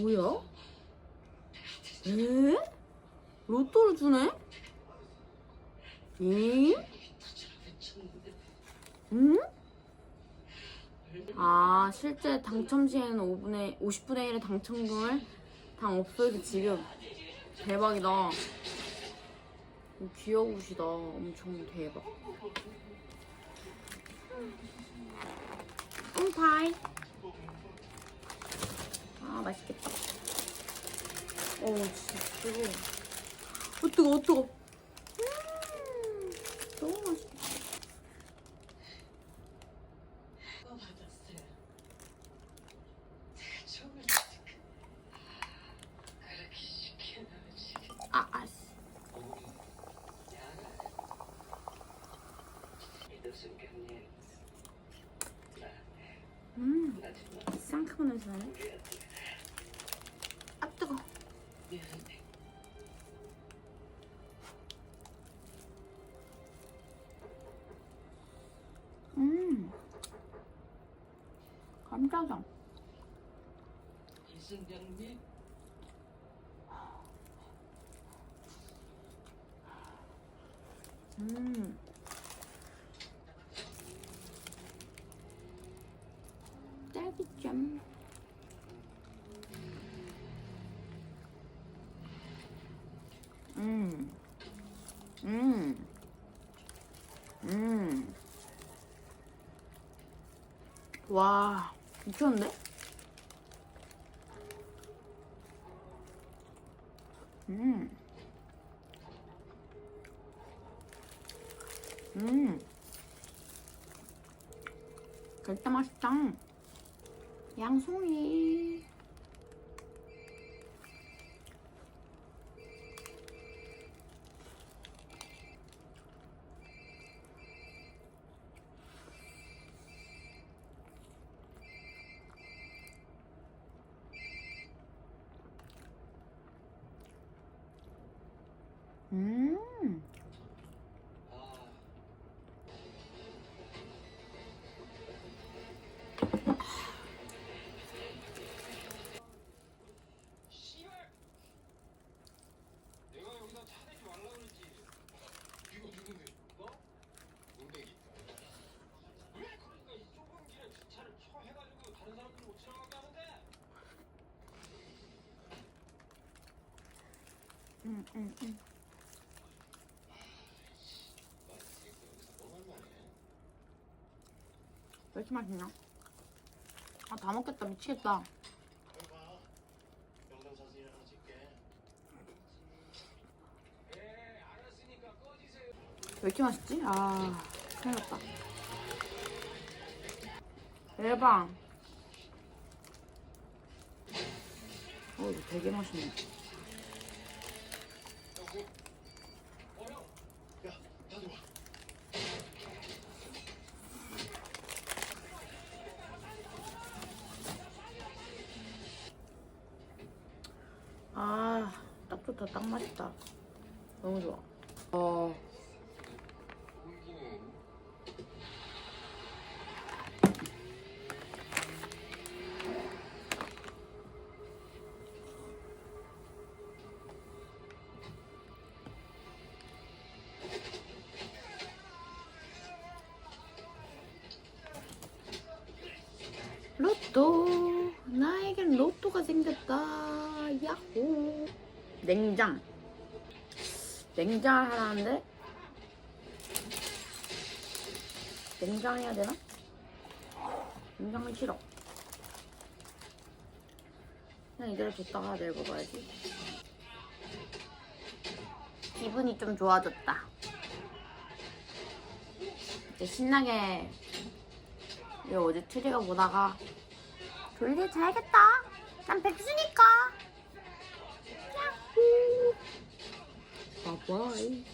뭐야? 에? 로또를 주네? 응? 응? 아, 실제 당첨 시에는 5분의, 50분의 1의 당첨금을 당 없어서 지금. 대박이다. 오, 귀여우시다. 엄청 대박. 옹파이. 아, 맛있겠다. 어우, 진짜 뜨거워. 어, 뜨거워, 뜨거워. 음, 너무 맛있다. 아, 아씨. 음, 쌍크만 냄새 나네. 깜짝이야. 이순경님, 음. 딸기잼. 음. 음. 음. 와, 미쳤는데? 음. 음. 진짜 맛있다. 양송이. 음. 아, 씨발! 내가 여기다 차 대지 말라 그랬지. 이거 누군데? 너? 문대기. 왜 그러니까 이 좁은 길에 주차를 쳐해가지고 다른 사람들이 못 지나가게 하는 데? 음, 음, 음. 나 이거 여기서 뭐 할만해? 왜 이렇게 맛있냐? 아, 다 먹겠다. 미치겠다. 왜 이렇게 맛있지? 아, 큰일 났다. 대박. 어, 이거 되게 맛있네. 딱 좋다. 딱 맛있다. 너무 좋아. 어, 로또. 나에겐 로또가 생겼다. 냉장. 냉장을 하라는데? 냉장 해야 되나? 냉장은 싫어. 그냥 이대로 뒀다가 내일 먹어야지. 기분이 좀 좋아졌다. 이제 신나게 이 어제 트리가 보다가 졸리 자야겠다. 난 백수니까. Bye.